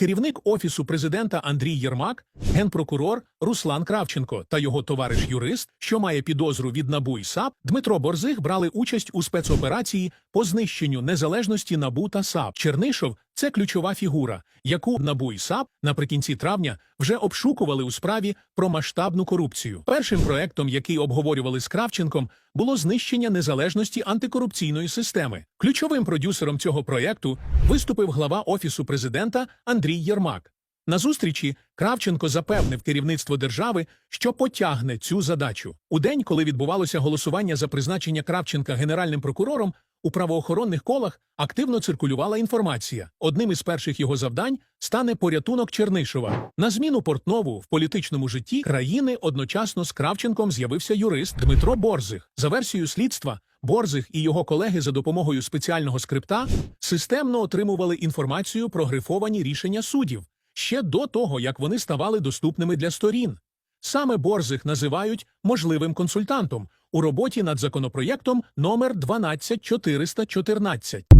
керівник офісу президента Андрій Єрмак, генпрокурор Руслан Кравченко та його товариш-юрист, що має підозру від НАБУ і САП, Дмитро Борзих брали участь у спецоперації по знищенню незалежності НАБУ та САП. Чернишов це ключова фігура, яку НАБУ і САП наприкінці травня вже обшукували у справі про масштабну корупцію. Першим проектом, який обговорювали з Кравченком, було знищення незалежності антикорупційної системи. Ключовим продюсером цього проекту виступив глава офісу президента Андрій Єрмак. На зустрічі Кравченко запевнив керівництво держави, що потягне цю задачу. У день, коли відбувалося голосування за призначення Кравченка генеральним прокурором, у правоохоронних колах активно циркулювала інформація. Одним із перших його завдань стане порятунок Чернишова. На зміну Портнову в політичному житті країни одночасно з Кравченком з'явився юрист Дмитро Борзих. За версією слідства, Борзих і його колеги за допомогою спеціального скрипта системно отримували інформацію про грифовані рішення суддів ще до того, як вони ставали доступними для сторін. Саме Борзих називають можливим консультантом у роботі над законопроєктом номер 12414.